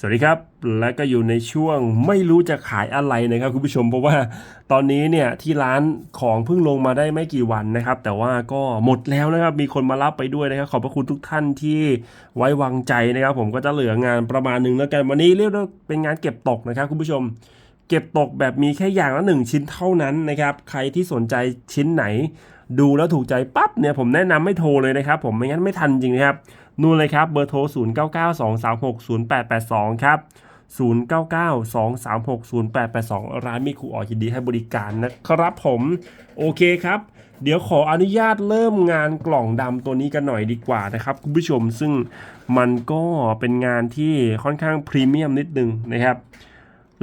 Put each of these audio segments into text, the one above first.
สวัสดีครับ และก็อยู่ในช่วงไม่รู้จะขายอะไรนะครับคุณผู้ชมเพราะว่าตอนนี้เนี่ยที่ร้านของเพิ่งลงมาได้ไม่กี่วันนะครับ แต่ว่าก็หมดแล้วนะครับมีคนมารับไปด้วยนะครับ ขอบพระคุณทุกท่านที่ไว้วางใจนะครับ ผมก็จะเหลืองานประมาณหนึ่งแล้วกันวันนี้เรียกว่าเป็นงานเก็บตกนะครับคุณผู้ชม เก็บตกแบบมีแค่อย่างละหนึ่งชิ้นเท่านั้นนะครับ ใครที่สนใจชิ้นไหน ดูแล้วถูกใจปั๊บเนี่ยผมแนะนำไม่โทรเลยนะครับ ผมไม่งั้นไม่ทันจริงนะครับ นู่นเลยครับเบอร์โทร 0 9 9 2 3 6 0 8 8 2 ครับ 0 9 9 2 3 6 0 8 8 2 ร้านมีครูอ๋อยินดีให้บริการนะครับผม โอเคครับ เดี๋ยวขออนุญาตเริ่มงานกล่องดำตัวนี้กันหน่อยดีกว่านะครับ คุณผู้ชมซึ่งมันก็เป็นงานที่ค่อนข้างพรีเมียมนิดนึงนะครับ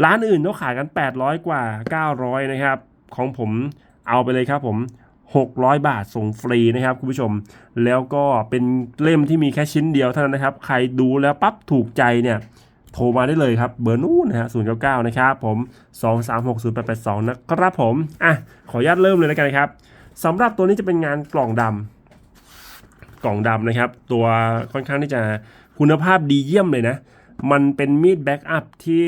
ร้านอื่นเขาขายกัน 800 กว่า 900 นะครับ ของผมเอาไปเลยครับผม 600 บาทส่งฟรีนะครับคุณผู้ชม แล้วก็เป็นเล่มที่มีแค่ชิ้นเดียวเท่านั้นนะครับ ใครดูแล้วปั๊บถูกใจเนี่ยโทรมาได้เลยครับ เบอร์นู้นนะฮะ099นะครับผม 2360882 นะครับผม อะ ขออนุญาตเริ่มเลยแล้วกันนะครับสำหรับตัวนี้จะเป็นงานกล่องดำกล่องดำนะครับ ตัวค่อนข้างที่จะคุณภาพดีเยี่ยมเลยนะ มันเป็นมีดแบ็กอัพที่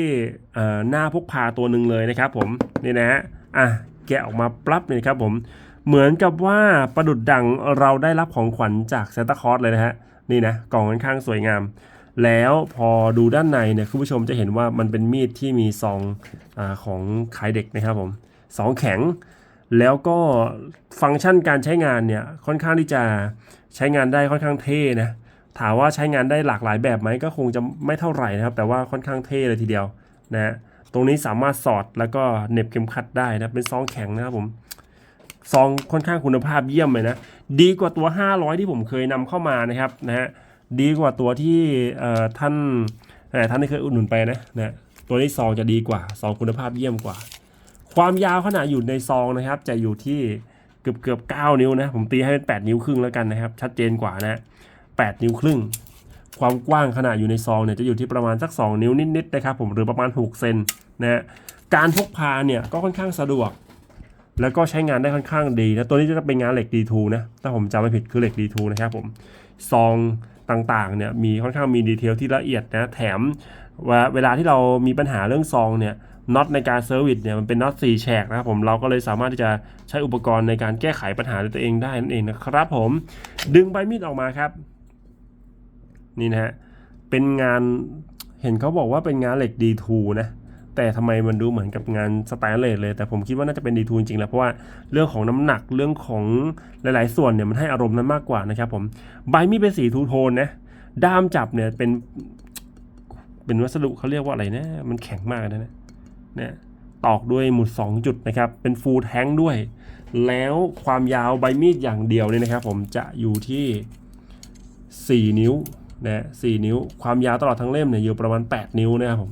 หน้าพกพาตัวหนึ่งเลยนะครับผม นี่นะฮะ อะ แกะออกมาปั๊บเลยครับผม เหมือนกับว่าประดุดดังเราได้รับของขวัญจากซนตาคลอสเลยนะฮะ นี่นะกล่องค่อนข้างสวยงาม แล้วพอดูด้านในเนี่ยคุณผู้ชมจะเห็นว่ามันเป็นมีดที่มีซองอของขายเด็กนะครับผมซองแข็ง แล้วก็ฟังก์ชันการใช้งานเนี่ยค่อนข้างที่จะใช้งานได้ค่อนข้างเท่นะถามว่าใช้งานได้หลากหลายแบบไหมก็คงจะไม่เท่าไหร่นะครับ แต่ว่าค่อนข้างเท่เลยทีเดียวนะฮะตรงนี้สามารถสอดแล้วก็เน็บเข็มขัดได้นะเป็นซองแข็งนะครับผม ซองค่อนข้างคุณภาพเยี่ยมเลยนะ ดีกว่าตัว 500 ที่ผมเคยนำเข้ามานะครับนะฮะดีกว่าตัวที่ท่านเอ่ท่านที่เคยอุดหนุนไปนะนะตัวนี้ซองจะดีกว่าซองคุณภาพเยี่ยมกว่า ความยาวขนาดอยู่ในซองนะครับ จะอยู่ที่เกือบเกือบ9นิ้วนะ ผมตีให้เป็น 8 นิ้วครึ่งแล้วกันนะครับ ชัดเจนกว่านะ8นิ้วครึ่ง ความกว้างขนาดอยู่ในซองเนี่ยจะอยู่ที่ประมาณสัก 2 นิ้วนิดๆนะครับผมหรือประมาณ6เซนนะฮะการพกพาเนี่ยก็ค่อนข้างสะดวก แล้วก็ใช้งานได้ค่อนข้างดีนะตัวนี้จะเป็นงานเหล็ก D2 นะถ้าผมจำไม่ผิดคือเหล็ก D2 นะครับผมซองต่างๆเนี่ยมีค่อนข้างมีดีเทลที่ละเอียดนะแถมว่าเวลาที่เรามีปัญหาเรื่องซองเนี่ยน็อตในการเซอร์วิสเนี่ยมันเป็นน็อต4แฉกนะครับผมเราก็เลยสามารถที่จะใช้อุปกรณ์ในการแก้ไขปัญหาด้วยตัวเองได้นั่นเองนะครับผมดึงใบมีดออกมาครับนี่นะฮะเป็นงานเห็นเขาบอกว่าเป็นงานเหล็ก D2 นะ แต่ทำไมมันดูเหมือนกับงานสแตนเลสเลย แต่ผมคิดว่าน่าจะเป็นดีทูจริงๆแล้วเพราะว่าเรื่องของน้ำหนักเรื่องของหลาย ๆ ส่วนเนี่ยมันให้อารมณ์นั้นมากกว่านะครับผมใบมีดเป็นสีทูโทนนะด้ามจับเนี่ยเป็นเป็นวัสดุเขาเรียกว่าอะไรนะ มันแข็งมากนะเนี่ยเนี่ยตอกด้วยหมุด 2 จุดนะครับ เป็นฟูลแทงด้วย แล้วความยาวใบมีดอย่างเดียวเนี่ยนะครับ ผมจะอยู่ที่ 4 นิ้วนะ4นิ้ว ความยาวตลอดทั้งเล่มเนี่ยอยู่ประมาณ 8 นิ้วนะครับผม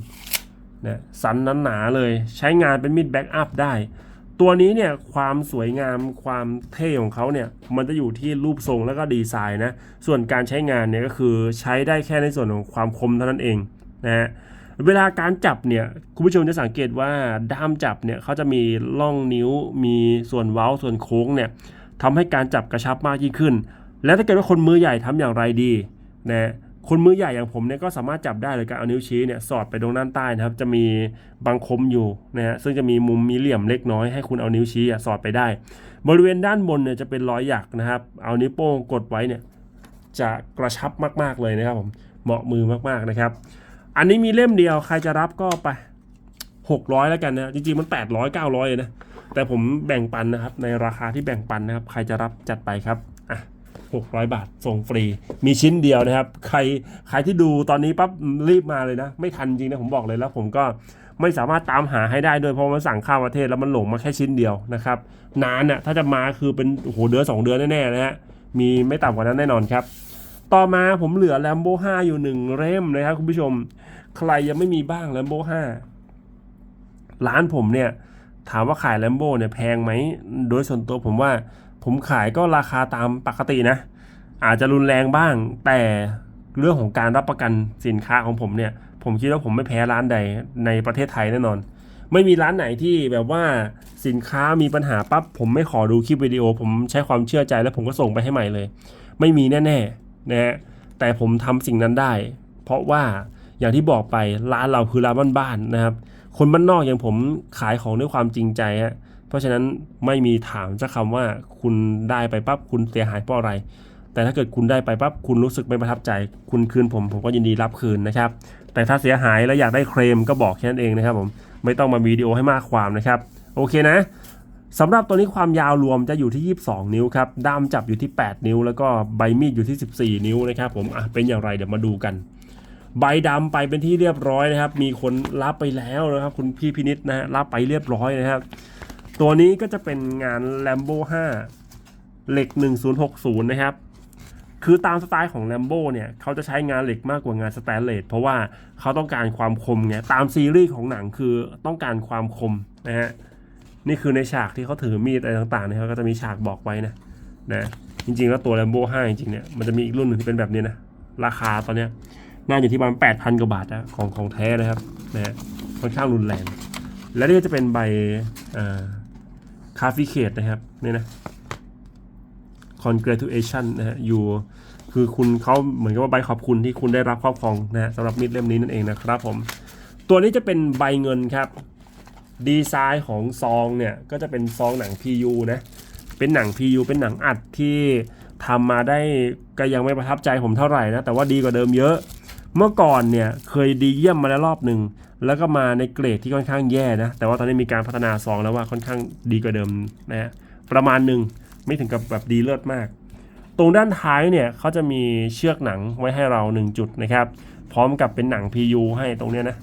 นะสันนั้นหนาเลยใช้งานเป็นมีดแบ็กอัพได้ ตัวนี้เนี่ยความสวยงามความเท่ของเขาเนี่ยมันจะอยู่ที่รูปทรงแล้วก็ดีไซน์นะส่วนการใช้งานเนี่ยก็คือใช้ได้แค่ในส่วนของความคมเท่านั้นเองนะฮะเวลาการจับเนี่ยคุณผู้ชมจะสังเกตว่าด้ามจับเนี่ยเขาจะมีล่องนิ้วมีส่วนเว้าส่วนโค้งเนี่ยทำให้การจับกระชับมากยิ่งขึ้น แล้วถ้าเกิดว่าคนมือใหญ่ทำอย่างไรดีนะ คนมือใหญ่อย่างผมเนี่ยก็สามารถจับได้เลยการเอานิ้วชี้เนี่ยสอดไปตรงด้านใต้นะครับ จะมีบางคมอยู่นะฮะซึ่งจะมีมุมมีเหลี่ยมเล็กน้อยให้คุณเอานิ้วชี้สอดไปได้ บริเวณด้านบนเนี่ยจะเป็นรอยหยักนะครับ เอานิ้วโป้งกดไว้เนี่ยจะกระชับมาก ๆเลยนะครับผมเหมาะมือมากๆนะครับ อันนี้มีเล่มเดียวใครจะรับก็ไป 600 แล้วกันนะจริงๆมัน 800 900เลยนะแต่ผมแบ่งปันนะครับในราคาที่แบ่งปันนะครับ ใครจะรับจัดไปครับ 600 บาท ส่งฟรี มีชิ้นเดียวนะครับ ใครใครที่ดูตอนนี้ปั๊บรีบมาเลยนะ ไม่ทันจริงนะผมบอกเลยแล้ว ผมก็ไม่สามารถตามหาให้ได้ด้วยเพราะมันสั่งข้ามประเทศแล้วมันหลงมาแค่ชิ้นเดียวนะครับ นานน่ะถ้าจะมาคือเป็นโอ้โหเดือนสองเดือนแน่ๆนะฮะ มีไม่ต่ำกว่านั้นแน่นอนครับ ต่อมาผมเหลือ Lambo 5อยู่หนึ่งเล่มนะครับคุณผู้ชม ใครยังไม่มีบ้าง Lambo 5ร้านผมเนี่ยถามว่าขาย Lambo เนี่ยแพงไหมโดยส่วนตัวผมว่า ผมขายก็ราคาตามปกตินะ อาจจะรุนแรงบ้าง แต่เรื่องของการรับประกันสินค้าของผมเนี่ย ผมคิดว่าผมไม่แพ้ร้านใดในประเทศไทยแน่นอน ไม่มีร้านไหนที่แบบว่าสินค้ามีปัญหาปั๊บผมไม่ขอดูคลิปวิดีโอ ผมใช้ความเชื่อใจแล้วผมก็ส่งไปให้ใหม่เลย ไม่มีแน่ๆนะฮะแต่ผมทำสิ่งนั้นได้ เพราะว่าอย่างที่บอกไปร้านเราคือร้านบ้านๆนะครับ คนบ้านนอกอย่างผมขายของด้วยความจริงใจฮะ เพราะฉะนั้นไม่มีถามสักคำว่าคุณได้ไปปั๊บคุณเสียหายเพราะอะไร แต่ถ้าเกิดคุณได้ไปปั๊บคุณรู้สึกไม่ประทับใจ คุณคืนผมผมก็ยินดีรับคืนนะครับ แต่ถ้าเสียหายแล้วอยากได้เคลมก็บอกแค่นั้นเองนะครับผมไม่ต้องมาวิดีโอให้มากความนะครับ โอเคนะสำหรับตัวนี้ความยาวรวมจะอยู่ที่ 22 นิ้วครับ ด้ามจับอยู่ที่ 8 นิ้ว แล้วก็ใบมีดอยู่ที่ 14 นิ้วนะครับผมอะเป็นอย่างไรเดี๋ยวมาดูกัน ใบดำไปเป็นที่เรียบร้อยนะครับ มีคนรับไปแล้วนะครับ คุณพี่พินิษนะฮะรับไปเรียบร้อยนะครับ ตัวนี้ก็จะเป็นงาน Lambo 5 เหล็ก 1060 นะครับ คือตามสไตล์ของ Lambo เนี่ยเขาจะใช้งานเหล็กมากกว่างานสแตนเลสเพราะว่าเขาต้องการความคมไงตามซีรีส์ของหนังคือต้องการความคมนะฮะนี่คือในฉากที่เขาถือมีดอะไรต่างๆเนี่ยเขาก็จะมีฉากบอกไว้นะนะจริงๆ แล้วตัว Lambo 5 จริงๆเนี่ยมันจะมีอีกรุ่นหนึ่งที่เป็นแบบนี้นะราคาตอนเนี้ยน่าอยู่ที่ประมาณ8,000กว่าบาทนะของของแท้นะครับนะฮะค่อนข้างรุนแรง และนี่ก็จะเป็นใบ คาฟิเคตนะครับนี่นะ congratulation นะฮะอยู่คือคุณเขาเหมือนกับว่าใบขอบคุณที่คุณได้รับครอบครองนะฮะสำหรับมีดเล่มนี้นั่นเองนะครับผม ตัวนี้จะเป็นใบเงินครับ ดีไซน์ของซองเนี่ย ก็จะเป็นซองหนัง PU นะ เป็นหนัง PU เป็นหนังอัดที่ทำมาได้ก็ยังไม่ประทับใจผมเท่าไหร่นะ แต่ว่าดีกว่าเดิมเยอะ เมื่อก่อนเนี่ยเคยดีเยี่ยมมาแล้วรอบหนึ่ง แล้วก็มาในเกรดที่ค่อนข้างแย่นะ แต่ว่าตอนนี้มีการพัฒนาซองแล้วว่าค่อนข้างดีกว่าเดิมนะฮะประมาณหนึ่งไม่ถึงกับแบบดีเลิศมาก ตรงด้านท้ายเนี่ยเขาจะมีเชือกหนังไว้ให้เรา 1 จุดนะครับ พร้อมกับเป็นหนัง PU ให้ตรงเนี้ยนะ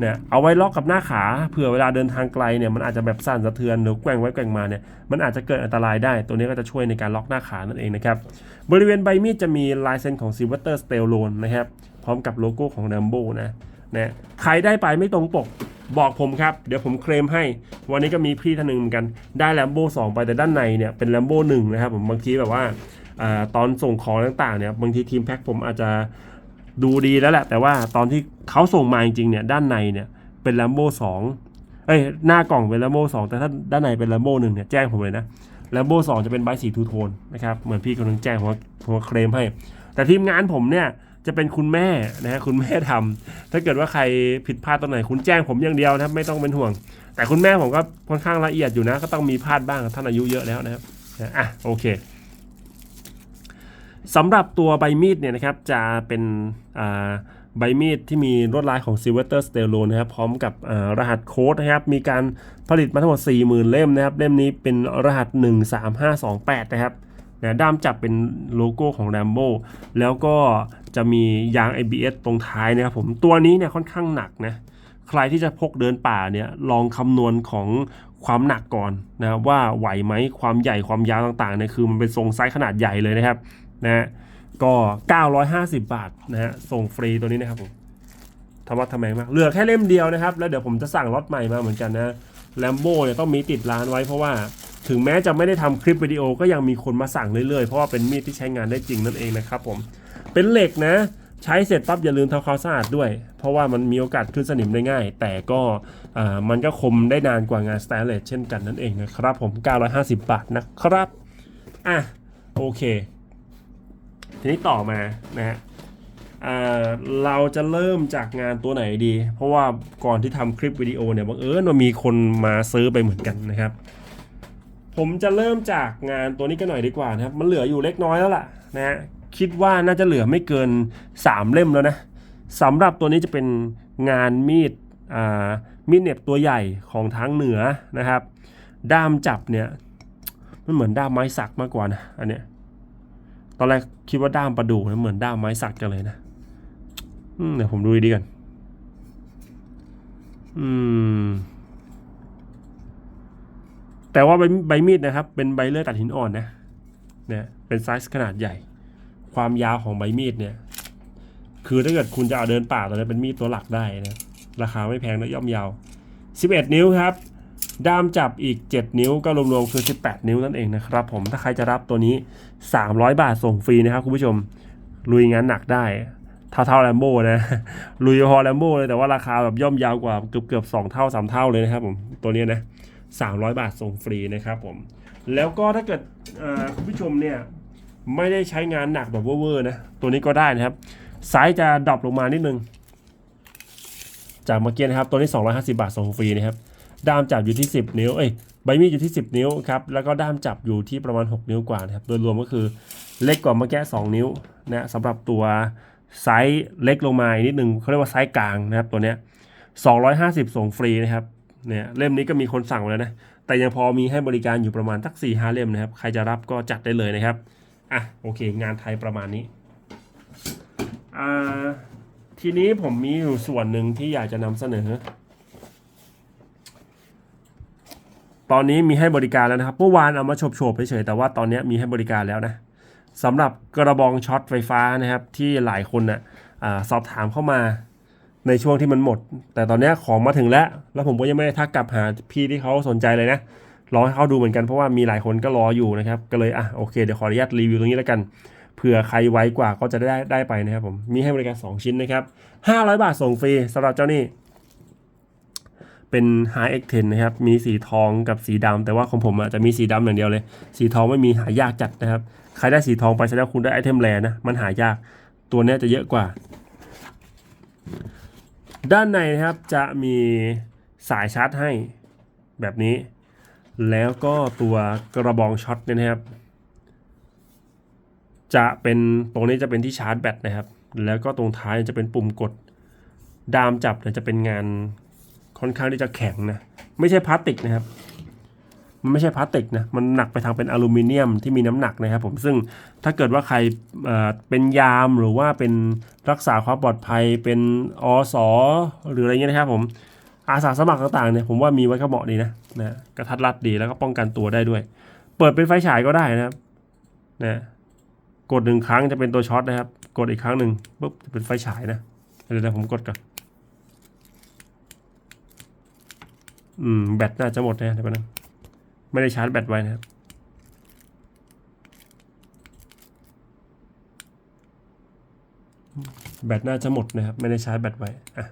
เนี่ยเอาไว้ล็อกกับหน้าขาเผื่อเวลาเดินทางไกลเนี่ยมันอาจจะแบบสั่นสะเทือนหรือแกว่งไว้แกว่งมาเนี่ยมันอาจจะเกิดอันตรายได้ ตัวนี้ก็จะช่วยในการล็อกหน้าขานั่นเองนะครับ บริเวณใบมีดจะมีลายเซ็นของ Silver Stallone นนะครับ พร้อมกับโลโก้ของ Rambo นะ นะใครได้ไปไม่ตรงปกบอกผมครับ เดี๋ยวผมเคลมให้ วันนี้ก็มีพี่ท่านหนึ่งเหมือนกัน ได้ Rambo 2ไปแต่ด้านในเนี่ยเป็น Rambo 1นะครับผมบางทีแบบว่าอตอนส่งของต่างๆเนี่ยบางทีทีมแพ็คผมอาจจะดูดีแล้วแหละ แต่ว่าตอนที่เขาส่งมาจริงๆเนี่ยด้านในเนี่ยเป็น Rambo 2เอ้ยหน้ากล่องเป็น Rambo 2แต่ถ้าด้านในเป็น Rambo 1เนี่ยแจ้งผมเลยนะ Rambo 2จะเป็นใบสีทูโทนนะครับเหมือนพี่คนนึงแจ้งผมว่าผมเคลมให้ แต่ทีมงานผมเนี่ย จะเป็นคุณแม่นะฮะคุณแม่ทำถ้าเกิดว่าใครผิดพลาดตรงไหน คุณแจ้งผมอย่างเดียวนะครับไม่ต้องเป็นห่วง แต่คุณแม่ผมก็ค่อนข้างละเอียดอยู่นะ ก็ต้องมีพลาดบ้างท่านอายุเยอะแล้วนะครับนะอะโอเคสำหรับตัวใบมีดเนี่ยนะครับ จะเป็นใบมีดที่มีลวดลายของ Silver Stallone นะครับ พร้อมกับรหัสโค้ดนะครับ มีการผลิตมาทั้งหมด 40,000 เล่มนะครับ เล่มนี้เป็นรหัส 13528 นะครับ นะด้ามจับเป็นโลโก้ของ Rambo แล้วก็จะมียาง ABS ตรงท้ายนะครับผมตัวนี้เนี่ยค่อนข้างหนักนะใครที่จะพกเดินป่าเนี่ยลองคำนวณของความหนักก่อนนะว่าไหวไหมความใหญ่ความยาวต่างๆเนี่ยคือมันเป็นทรงไซส์ขนาดใหญ่เลยนะครับนะฮะก็ 950 บาทนะฮะส่งฟรีตัวนี้นะครับผมทำวัดทำแมมากเหลือแค่เล่มเดียวนะครับ แล้วเดี๋ยวผมจะสั่งล็อตใหม่มาเหมือนกันนะ แลมโบ้เนี่ยต้องมีติดร้านไว้เพราะว่าถึงแม้จะไม่ได้ทำคลิปวิดีโอก็ยังมีคนมาสั่งเรื่อยๆ เพราะว่าเป็นมีดที่ใช้งานได้จริงนั่นเองนะครับผม เป็นเหล็กนะ ใช้เสร็จปั๊บอย่าลืมทำความสะอาดด้วย เพราะว่ามันมีโอกาสขึ้นสนิมได้ง่าย แต่ก็มันก็คมได้นานกว่างานสแตนเลสเช่นกันนั่นเองนะครับผม 950 บาทนะครับ อะ โอเค ทีนี้ต่อมานะฮะ เราจะเริ่มจากงานตัวไหนดี เพราะว่าก่อนที่ทำคลิปวิดีโอเนี่ยบังเอิญว่ามีคนมาซื้อไปเหมือนกันนะครับ ผมจะเริ่มจากงานตัวนี้กันหน่อยดีกว่านะครับ มันเหลืออยู่เล็กน้อยแล้วล่ะนะฮะคิดว่าน่าจะเหลือไม่เกิน 3 เล่มแล้วนะสำหรับตัวนี้จะเป็นงานมีดมีดเหน็บตัวใหญ่ของทางเหนือนะครับ ด้ามจับเนี่ยมันเหมือนด้ามไม้สักมากกว่านะอันเนี้ยตอนแรกคิดว่าด้ามประดู่นะเหมือนด้ามไม้สักจังเลยนะ เดี๋ยวผมดูดีๆกัน อืม แต่ว่าใบใบมีดนะครับ เป็นใบเลื่อยตัดหินอ่อนนะ เนี่ย เป็นไซส์ขนาดใหญ่ ความยาวของใบมีดเนี่ย คือถ้าเกิดคุณจะเอาเดินป่าตัวนี้เป็นมีดตัวหลักได้นะ ราคาไม่แพงและย่อมยาว 11 นิ้วครับ ด้ามจับอีก 7 นิ้วก็รวมๆคือ 18 นิ้วนั่นเองนะครับ ผม ถ้าใครจะรับตัวนี้ 300 บาทส่งฟรีนะครับคุณผู้ชม ลุยงานหนักได้ เท่าๆแลมโบ้นะลุยพอแลมโบ้เลยแต่ว่าราคาแบบย่อมยาวกว่าเกือบเกือบสองเท่าสามเท่าเลยนะครับผมตัวนี้นะ300บาทส่งฟรีนะครับผมแล้วก็ถ้าเกิดคุณผู้ชมเนี่ยไม่ได้ใช้งานหนักแบบเวอร์นะตัวนี้ก็ได้นะครับไซส์จะดรอปลงมานิดนึง จากเมื่อกี้นะครับตัวนี้ 250 บาทส่งฟรีนะครับด้ามจับอยู่ที่ 10 นิ้วเอ้ยใบมีดอยู่ที่ 10 นิ้วครับแล้วก็ด้ามจับอยู่ที่ประมาณ 6 นิ้วกว่านะครับโดยรวมก็คือเล็กกว่าเมื่อกี้2นิ้วนะสำหรับตัว ไซส์เล็กลงมาอีกนิดนึงเขาเรียกว่าไซส์กลางนะครับตัวเนี้ย250 ส่งฟรีนะครับเนี่ยเล่มนี้ก็มีคนสั่งมาแล้วนะแต่ยังพอมีให้บริการอยู่ประมาณสัก4ี่ห้าเล่มนะครับ ใครจะรับก็จัดได้เลยนะครับอะโอเค งานไทยประมาณนี้อ่าทีนี้ผมมีอยู่ส่วนหนึ่งที่อยากจะนำเสนอ ตอนนี้มีให้บริการแล้วนะครับเมื่อวานเอามาโฉบๆเฉยๆแต่ว่าตอนนี้มีให้บริการแล้วนะ สำหรับกระบองช็อตไฟฟ้านะครับ ที่หลายคนนะ่ะสอบถามเข้ามาในช่วงที่มันหมด แต่ตอนนี้ของมาถึงแล้ว แล้วผมก็ยังไม่ได้ทักกลับหาพี่ที่เขาสนใจเลยนะรอให้เขาดูเหมือนกันเพราะว่ามีหลายคนก็รออยู่นะครับ ก็เลยอะโอเคเดี๋ยวขออนุญาตรีวิวตรงนี้แล้วกันเผื่อใครไวกว่าก็จะได้ได้ไปนะครับผมมีให้บริการ 2 ชิ้นนะครับ 500 บาทส่งฟรีสำหรับเจ้านี่เป็น High X10 นะครับ มีสีทองกับสีดำแต่ว่าของผมอะจะมีสีดำอย่างเดียวเลย สีทองไม่มีหายากจัดนะครับ ใครได้สีทองไปแสดงว่าคุณได้ไอเทมแรนะ มันหายาก ตัวนี้จะเยอะกว่า ด้านในนะครับจะมีสายชาร์จให้แบบนี้ แล้วก็ตัวกระบองช็อตเนี่ยนะครับ จะเป็นตรงนี้จะเป็นที่ชาร์จแบตนะครับ แล้วก็ตรงท้ายจะเป็นปุ่มกด ดามจับเนี่ยจะเป็นงานค่อนข้างที่จะแข็งนะ ไม่ใช่พลาสติกนะครับ มันไม่ใช่พลาสติกนะ มันหนักไปทางเป็นอลูมิเนียมที่มีน้ำหนักนะครับผม ซึ่งถ้าเกิดว่าใครเป็นยามหรือว่าเป็นรักษาความปลอดภัย เป็นอสหรืออะไรเงี้ยนะครับผมอาสาสมัครต่างๆเนี่ยผมว่ามีไว้ก็เหมาะดีนะนะกระทัดรัดดีแล้วก็ป้องกันตัวได้ด้วย เปิดเป็นไฟฉายก็ได้นะครับนะกดหนึ่งครั้งจะเป็นตัวช็อตนะครับ กดอีกครั้งหนึ่งปุ๊บจะเป็นไฟฉายนะเดี๋ยวผมกดก่อนอืมแบตน่าจะหมดนะเดี๋ยวนึง ไม่ได้ชาร์จแบตไว้นะครับ แบตน่าจะหมดนะครับ ไม่ได้ชาร์จแบตไว้อะ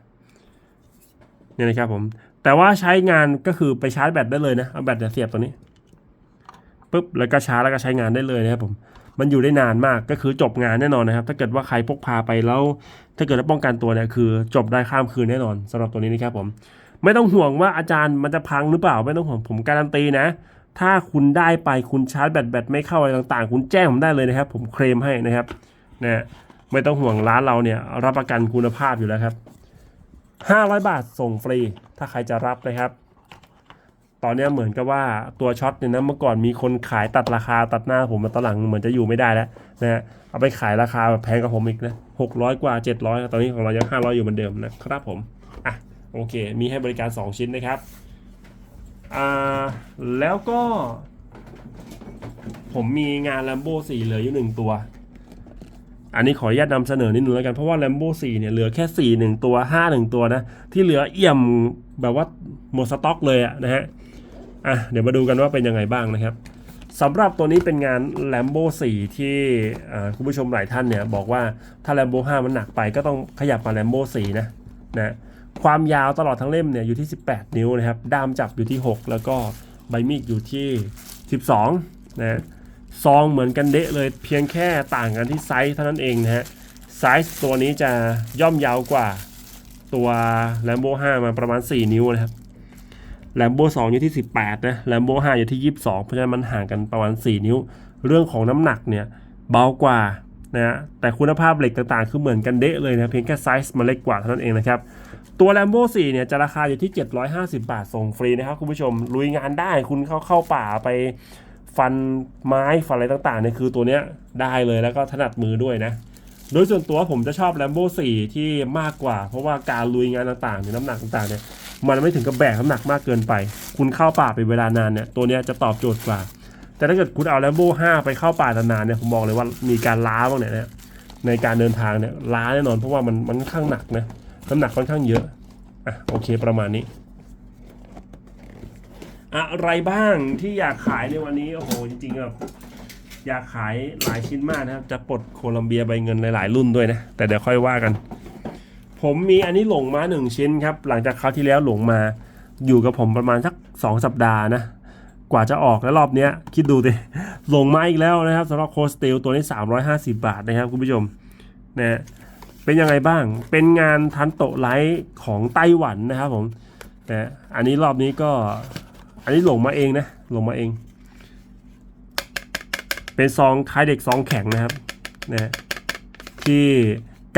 เนี่ยนะครับผม แต่ว่าใช้งานก็คือไปชาร์จแบตได้เลยนะ เอาแบตเนี่ยเสียบตัวนี้ปุ๊บแล้วก็ชาร์จแล้วก็ใช้งานได้เลยนะครับผม มันอยู่ได้นานมากก็คือจบงานแน่นอนนะครับ ถ้าเกิดว่าใครพกพาไปแล้ว ถ้าเกิดว่าป้องกันตัวเนี่ยคือ จบได้ข้ามคืนแน่นอนสำหรับตัวนี้นะครับผม ไม่ต้องห่วงว่าอาจารย์มันจะพังหรือเปล่า ไม่ต้องห่วงผมการันตีนะ ถ้าคุณได้ไปคุณชาร์จแบตแบตไม่เข้าอะไรต่างๆ คุณแจ้งผมได้เลยนะครับ ผมเคลมให้นะครับนะไม่ต้องห่วงร้านเราเนี่ยรับประกันคุณภาพอยู่แล้วครับ500 บาทส่งฟรี ถ้าใครจะรับนะครับ ตอนนี้เหมือนกับว่าตัวช็อตเนี่ยนะเมื่อก่อนมีคนขายตัดราคาตัดหน้าผมมาตอนหลังเหมือนจะอยู่ไม่ได้แล้วนะฮะเอาไปขายราคาแบบแพงกว่าผมอีกนะ600กว่า700ตอนนี้ของเรายัง500อยู่เหมือนเดิมนะครับผมอะ โอเค มีให้บริการ 2 ชิ้นนะครับอ่าแล้วก็ ผมมีงาน Lambo 4 เหลืออยู่หนึ่งตัว อันนี้ขออนุญาตนำเสนอนิดนึงแล้วกัน เพราะว่า Lambo 4 เนี่ยเหลือแค่4 1 ตัว 5 1 ตัวนะ ที่เหลือเอี่ยมแบบว่าหมดสต็อกเลยอะนะฮะอะเดี๋ยวมาดูกันว่าเป็นยังไงบ้างนะครับสำหรับตัวนี้เป็นงาน Lambo 4 ที่คุณผู้ชมหลายท่านเนี่ยบอกว่าถ้า Lambo 5 มันหนักไปก็ต้องขยับมา Lambo 4 นะนะ ความยาวตลอดทั้งเล่มเนี่ยอยู่ที่ 18 นิ้วนะครับ ด้ามจับอยู่ที่ 6 แล้วก็ใบมีดอยู่ที่ 12 นะซองเหมือนกันเดะเลยเพียงแค่ต่างกันที่ไซส์เท่านั้นเองนะฮะ ไซส์ตัวนี้จะย่อมยาวกว่าตัว Lambo 5 มาประมาณ 4 นิ้วนะครับ Lambo 2 อยู่ที่ 18 นะ Lambo 5 อยู่ที่ 22 เพราะฉะนั้นมันห่างกันประมาณ 4 นิ้ว เรื่องของน้ำหนักเนี่ยเบากว่า นะฮะแต่คุณภาพเหล็กต่างๆ คือเหมือนกันเดะเลยนะเพียงแค่ไซส์มันเล็กกว่าเท่านั้นเองนะครับ ตัว Lambo 4เนี่ยจะราคาอยู่ที่ 750 บาทส่งฟรีนะครับคุณผู้ชมลุยงานได้คุณเข้าเข้าป่าไปฟันไม้ฟันอะไรต่างๆเนี่ยคือตัวเนี้ยได้เลยแล้วก็ถนัดมือด้วยนะ โดยส่วนตัวผมจะชอบ Lambo 4 ที่มากกว่า เพราะว่าการลุยงานต่างๆเนี่ยน้ำหนักต่างๆเนี่ยมันไม่ถึงกับแบกน้ำหนักมากเกินไป คุณเข้าป่าไปเวลานานเนี่ยตัวเนี้ยจะตอบโจทย์กว่า แต่ถ้าเกิดคุณเอา Lambo 5ไปเข้าป่านานๆเนี่ยผมบอกเลยว่ามีการล้าบ้างเนี่ยนะในการเดินทางเนี่ยล้าแน่นอนเพราะว่ามันมันค่อนข้างหนักนะน้ำหนักค่อนข้างเยอะอะโอเคประมาณนี้ อะไรบ้างที่อยากขายในวันนี้โอ้โหจริงๆแบบอยากขายหลายชิ้นมากนะครับ จะปลดโคลัมเบียใบเงินหลายๆรุ่นด้วยนะ แต่เดี๋ยวค่อยว่ากัน ผมมีอันนี้หลงมาหนึ่งชิ้นครับ หลังจากคราวที่แล้วหลงมาอยู่กับผมประมาณสักสองสัปดาห์นะ กว่าจะออกแล้วรอบเนี้ยคิดดูดิลงมาอีกแล้วนะครับสำหรับโคสติลตัวนี้ 350 บาทนะครับคุณผู้ชมนะเป็นยังไงบ้าง เป็นงานทันโตไลท์ของไต้หวันนะครับผมนะอันนี้รอบนี้ก็ อันนี้หลงมาเองนะหลงมาเอง เป็นซองคล้ายเด็กซองแข็งนะครับนะที่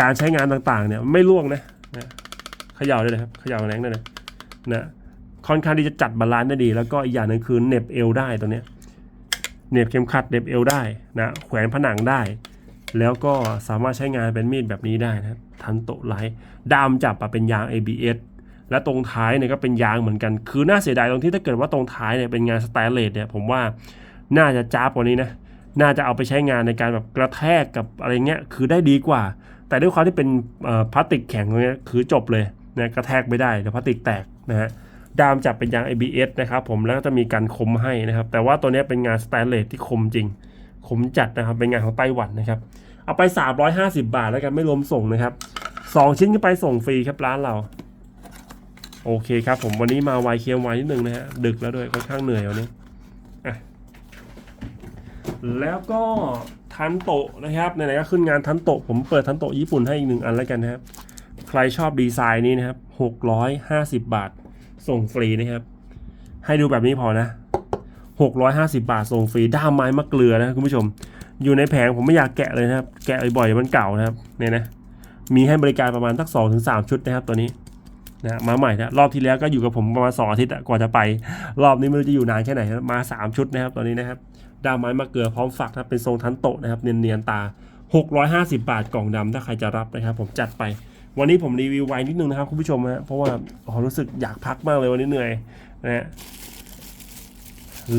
การใช้งานต่างๆเนี่ยไม่ล่วงนะนะเขย่าได้เลยครับเขย่าแรงได้เลยนะ ค่อนข้างที่จะจัดบาลานซ์ได้ดี แล้วก็อีกอย่างหนึ่งคือเน็บเอวได้ตัวเนี้ยเน็บเข็มขัดเน็บเอวได้นะแขวนผนังได้ แล้วก็สามารถใช้งานเป็นมีดแบบนี้ได้นะทันโตไลท์ดามจับเป็นยาง ABS และตรงท้ายเนี่ยก็เป็นยางเหมือนกัน คือน่าเสียดายตรงที่ถ้าเกิดว่าตรงท้ายเนี่ยเป็นงานสแตนเลสเนี่ยผมว่าน่าจะจ้าบกว่านี้นะน่าจะเอาไปใช้งานในการแบบกระแทกกับอะไรเงี้ยคือได้ดีกว่า แต่ด้วยความที่เป็นพลาสติกแข็งตรงเนี้ยคือจบเลยนะกระแทกไม่ได้เดี๋ยวพลาสติกแตกนะฮะ ดามจับเป็นยาง ABS นะครับผมแล้วก็จะมีการคมให้นะครับ แต่ว่าตัวนี้เป็นงานสแตนเลสที่คมจริง คมจัดนะครับ เป็นงานของไต้หวันนะครับ เอาไป 350 บาทแล้วกันไม่รวมส่งนะครับ 2 ชิ้นก็ไปส่งฟรีครับร้านเรา โอเคครับผมวันนี้มาไวเคียมไวนิดนึงนะฮะดึกแล้วด้วยค่อนข้างเหนื่อยวันนี้อะแล้วก็ทันโตะนะครับไหนๆก็ขึ้นงานทันโตะผมเปิดทันโตะญี่ปุ่นให้อีกหนึ่งอันแล้วกันนะครับ ใครชอบดีไซน์นี้นะครับ650 บาท ส่งฟรีนะครับ ให้ดูแบบนี้พอนะ 650 บาทส่งฟรีด้ามไม้มะเกลือนะคุณผู้ชม อยู่ในแผงผมไม่อยากแกะเลยนะครับ แกะบ่อยๆมันเก่านะครับเนี่ยนะมีให้บริการประมาณสัก2-3ถึง3ชุดนะครับตัวนี้นะมาใหม่นะรอบที่แล้วก็อยู่กับผมประมาณ2องอาทิตย์กว่าจะไป รอบนี้ไม่รู้จะอยู่นานแค่ไหนนะมา 3 ชุดนะครับตอนนี้นะครับดามไม้มะเกลือพร้อมฝักนะเป็นทรงทันโตนะครับ เนียนๆตา 650 บาทกล่องดำถ้าใครจะรับนะครับ ผมจัดไป วันนี้ผมรีวิวไวนิดนึงนะครับคุณผู้ชมฮะเพราะว่าอ๋อรู้สึกอยากพักมากเลยวันนี้เหนื่อยนะฮะ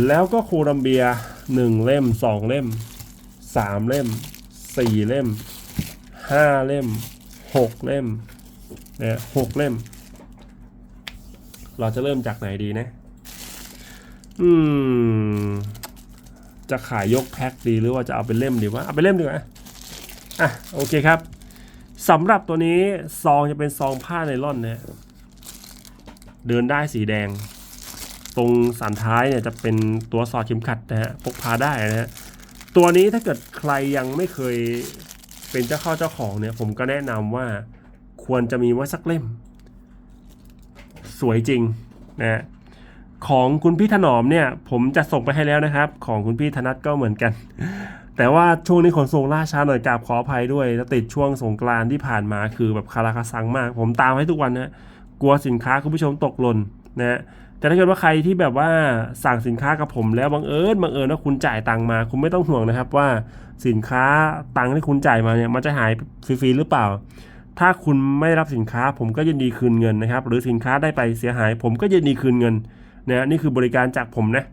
แล้วก็โคลัมเบียหนึ่งเล่มสองเล่มสามเล่มสี่เล่มห้าเล่มหกเล่มนะหกเล่ม เราจะเริ่มจากไหนดีนะ อืม จะขายยกแพ็คดีหรือว่าจะเอาเป็นเล่มดีวะเอาเป็นเล่มดีกว่าอะโอเคครับ สำหรับตัวนี้ซองจะเป็นซองผ้าไนล่อนนะฮะเดินได้สีแดง ตรงสันท้ายเนี่ยจะเป็นตัวสอดเข็มขัดนะฮะพกพาได้นะฮะตัวนี้ถ้าเกิดใครยังไม่เคยเป็นเจ้าเข้าเจ้าของเนี่ย ผมก็แนะนำว่าควรจะมีไว้สักเล่ม สวยจริงนะฮะของคุณพี่ถนอมเนี่ย ผมจะส่งไปให้แล้วนะครับ ของคุณพี่ธนัทก็เหมือนกัน แต่ว่าช่วงนี้ขนส่งล่าช้าหน่อยกราบขออภัยด้วยแล้วติดช่วงสงกรานที่ผ่านมาคือแบบคาราคาซังมาก ผมตามให้ทุกวันนะกลัวสินค้าคุณผู้ชมตกหล่นนะฮะแต่ถ้าเกิดว่าใครที่แบบว่าสั่งสินค้ากับผมแล้วบังเอิญบังเอิญว่าคุณจ่ายตังมา คุณไม่ต้องห่วงนะครับว่าสินค้าตังที่คุณจ่ายมาเนี่ยมันจะหายฟรีๆหรือเปล่า ถ้าคุณไม่รับสินค้าผมก็ยินดีคืนเงินนะครับ หรือสินค้าได้ไปเสียหาย ผมก็ยินดีคืนเงินนะนี่คือบริการจากผมนะ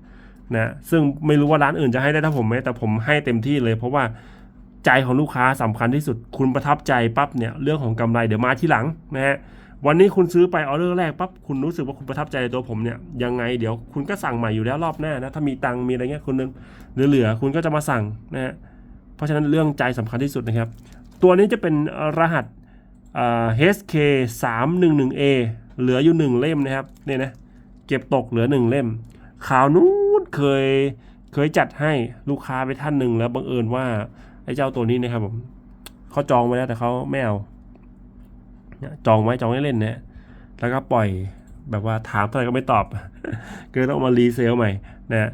นะซึ่งไม่รู้ว่าร้านอื่นจะให้ได้เท่าผมไหมแต่ผมให้เต็มที่เลย เพราะว่าใจของลูกค้าสำคัญที่สุดคุณประทับใจปั๊บเนี่ยเรื่องของกำไรเดี๋ยวมาที่หลังนะฮะวันนี้คุณซื้อไปออเดอร์แรกปั๊บคุณรู้สึกว่าคุณประทับใจตัวผมเนี่ยยังไงเดี๋ยวคุณก็สั่งใหม่อยู่แล้วรอบหน้านะถ้ามีตังมีอะไรเงี้ยคุณเหลือๆคุณก็จะมาสั่งนะฮะเพราะฉะนั้นเรื่องใจสำคัญที่สุดนะครับ ตัวนี้จะเป็นรหัสอ่า HK 3 1 1 A เหลืออยู่หนึ่งเล่มนะครับเนี่ยนะเก็บตกเหลือหนึ่งเล่มขาวนู้ เคยเคยจัดให้ลูกค้าไปท่านหนึ่งแล้วบังเอิญว่าไอ้เจ้าตัวนี้นะครับผมเขาจองไว้แล้วแต่เขาไม่เอาจองไว้จองให้เล่นเนี่ยแล้วก็ปล่อยแบบว่าถามเท่าไหร่ก็ไม่ตอบก็เลยต้องเอามารีเซลใหม่นะ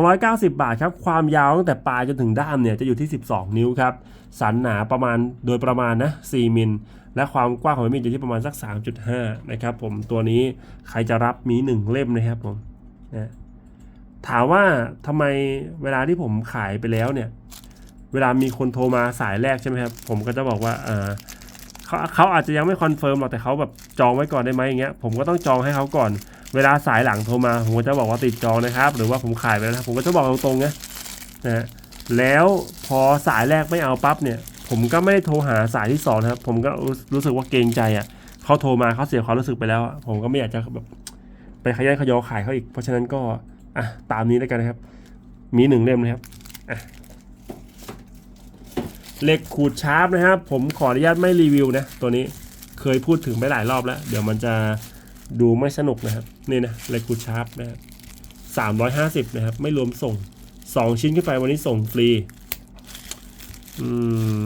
290บาทครับ ความยาวตั้งแต่ปลายจนถึงด้ามเนี่ยจะอยู่ที่ 12 นิ้วครับ สันหนาประมาณโดยประมาณนะ4มิล และความกว้างของมีดอยู่ที่ประมาณสัก 3.5 นะครับผม ตัวนี้ใครจะรับมี 1 เล่มนะครับผมนะ ถามว่าทำไมเวลาที่ผมขายไปแล้วเนี่ย เวลามีคนโทรมาสายแรกใช่ไหมครับ ผมก็จะบอกว่าเออเขาเขาอาจจะยังไม่คอนเฟิร์มหรอกแต่เขาแบบจองไว้ก่อนได้ไหมอย่างเงี้ยผมก็ต้องจองให้เขาก่อน เวลาสายหลังโทรมาผมก็จะบอกว่าติดจองนะครับ หรือว่าผมขายไปแล้วผมก็จะบอกตรงๆนะนะฮะแล้วพอสายแรกไม่เอาปั๊บเนี่ย ผมก็ไม่ได้โทรหาสายที่สองครับ ผมก็รู้สึกว่าเกรงใจอะเขาโทรมาเขาเสียความรู้สึกไปแล้ว ผมก็ไม่อยากจะแบบไปขยันขยอขายเขาอีกเพราะฉะนั้นก็ อะตามนี้แล้วกันนะครับ มีหนึ่งเล่มนะครับอะเหล็กขูดชาร์ปนะครับ ผมขออนุญาตไม่รีวิวนะ ตัวนี้เคยพูดถึงไปหลายรอบแล้ว เดี๋ยวมันจะดูไม่สนุกนะครับ นี่นะเหล็กขูดชาร์ปนะครับสามร้อยห้าสิบนะครับ ไม่รวมส่งสองชิ้นขึ้นไปวันนี้ส่งฟรี อืม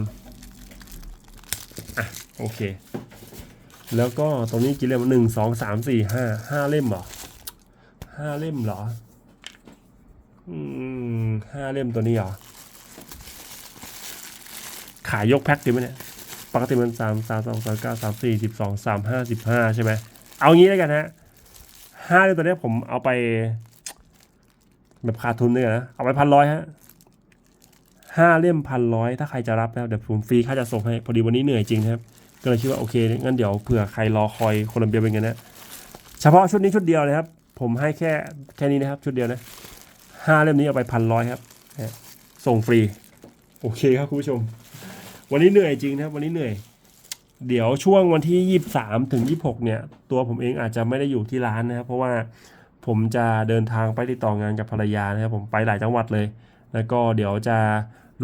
อะ โอเค แล้วก็ตรงนี้กี่เล่มหนึ่งสองสามสี่ห้าห้าเล่มเหรอห้าเล่มเหรอ อืมห้าเล่มตัวนี้เหรอ ขายยกแพ็คดีไหมเนี่ย ปกติมันสามสามสองสามเก้าสามสี่สิบสองสามห้าสิบห้าใช่ไหม เอางี้แล้วกันฮะห้าเล่มตัวนี้ผมเอาไป แบบขาดทุนเนี่ยนะ เอาไปพันร้อยฮะห้าเล่มพันร้อยถ้าใครจะรับนะครับเดี๋ยวผมฟรีค่าจะส่งให้ พอดีวันนี้เหนื่อยจริงนะครับ ก็เลยคิดว่าโอเคงั้นเดี๋ยวเผื่อใครรอคอยโคลัมเบียเป็นไงนะ เฉพาะชุดนี้ชุดเดียวเลยครับ ผมให้แค่แค่นี้นะครับ ชุดเดียวนะ ห้าเล่มนี้เอาไปพันร้อยครับส่งฟรี โอเคครับคุณผู้ชม วันนี้เหนื่อยจริงนะครับ วันนี้เหนื่อย เดี๋ยวช่วงวันที่ยี่สามถึงยี่หกเนี่ย ตัวผมเองอาจจะไม่ได้อยู่ที่ร้านนะครับ เพราะว่าผมจะเดินทางไปติดต่องานกับภรรยานะครับ ผมไปหลายจังหวัดเลย แล้วก็เดี๋ยวจะ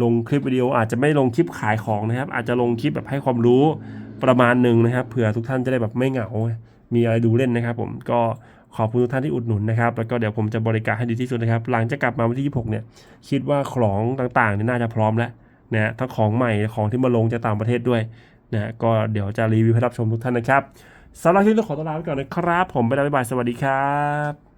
ลงคลิปวิดีโออาจจะไม่ลงคลิปขายของนะครับ อาจจะลงคลิปแบบให้ความรู้ประมาณหนึ่งนะครับเผื่อทุกท่านจะได้แบบไม่เหงา มีอะไรดูเล่นนะครับ ผมก็ ขอบคุณทุกท่านที่อุดหนุนนะครับ แล้วก็เดี๋ยวผมจะบริการให้ดีที่สุดนะครับ หลังจากกลับมาวันที่ 26 เนี่ย คิดว่าของต่างๆเนี่ยน่าจะพร้อมแล้วนะทั้งของใหม่ ของที่มาลงจากต่างประเทศด้วยนะก็เดี๋ยวจะรีวิวให้รับชมทุกท่านนะครับสำหรับคลิปนี้ขอตัวลาไปก่อนนะครับ ผมไปแล้วบ๊ายบาย สวัสดีครับ